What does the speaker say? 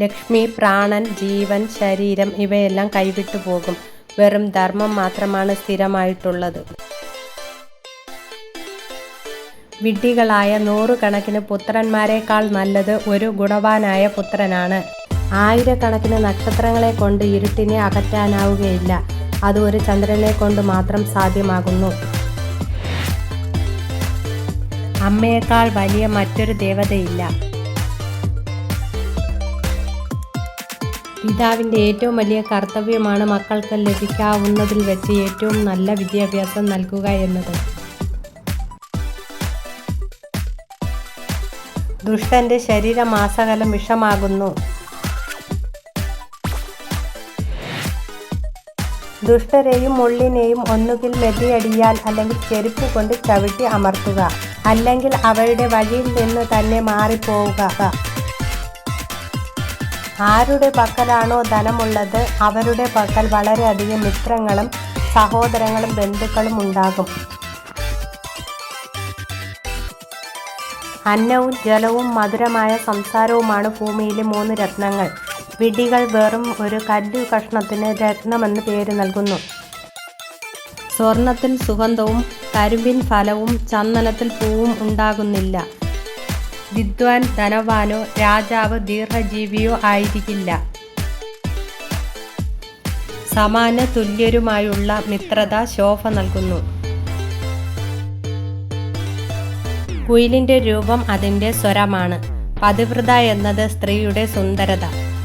ലക്ഷ്മി പ്രാണൻ ജീവൻ ശരീരം ഇവയെല്ലാം കൈവിട്ടു പോകും. വെറും ധർമ്മം മാത്രമാണ് സ്ഥിരമായിട്ടുള്ളത്. വിഡ്ഢികളായ നൂറുകണക്കിന് പുത്രന്മാരെക്കാൾ നല്ലത് ഒരു ഗുണവാനായ പുത്രനാണ്. ആയിരക്കണക്കിന് നക്ഷത്രങ്ങളെ കൊണ്ട് ഇരുട്ടിനെ അകറ്റാനാവുകയില്ല. അത് ഒരു ചന്ദ്രനെ കൊണ്ട് മാത്രം സാധ്യമാകുന്നു. അമ്മയേക്കാൾ വലിയ മറ്റൊരു ദേവതയില്ല. പിതാവിന്റെ ഏറ്റവും വലിയ കർത്തവ്യമാണ് മക്കൾക്ക് ലഭിക്കാവുന്നതിൽ വെച്ച് ഏറ്റവും നല്ല വിദ്യാഭ്യാസം നൽകുക എന്നത്. ദുഷ്ടന്റെ ശരീരമാസകലം വിഷമാകുന്നു. ദുഷ്ടരെയും മുള്ളിനെയും ഒന്നുകിൽ മെതിയടിയാൽ അല്ലെങ്കിൽ ചെരുപ്പ് കൊണ്ട് ചവിട്ടി അമർത്തുക. അല്ലെങ്കിൽ അവരുടെ വഴിയിൽ നിന്ന് തന്നെ മാറിപ്പോവുക. ആരുടെ പക്കലാണോ ധനമുള്ളത് അവരുടെ പക്കൽ വളരെയധികം മിത്രങ്ങളും സഹോദരങ്ങളും ബന്ധുക്കളും ഉണ്ടാകും. അന്നവും ജലവും മധുരമായ സംസാരവുമാണ് ഭൂമിയിലെ മൂന്ന് രത്നങ്ങൾ. വിടികൾ വെറും ഒരു കല്ലു കഷ്ണത്തിന് രത്നമെന്ന് പേര് നൽകുന്നു. സ്വർണത്തിൽ സുഗന്ധവും കരിമ്പിൻ ഫലവും ചന്ദനത്തിൽ പൂവും ഉണ്ടാകുന്നില്ല. വിദ്വാൻ ധനവാനോ രാജാവ് ദീർഘജീവിയോ ആയിരിക്കില്ല. സമാന തുല്യരുമായുള്ള മിത്രത ശോഭ നൽകുന്നു. കുയിലിന്റെ രൂപം അതിന്റെ സ്വരമാണ്. പതിവ്രത എന്നത് സ്ത്രീയുടെ സുന്ദരത.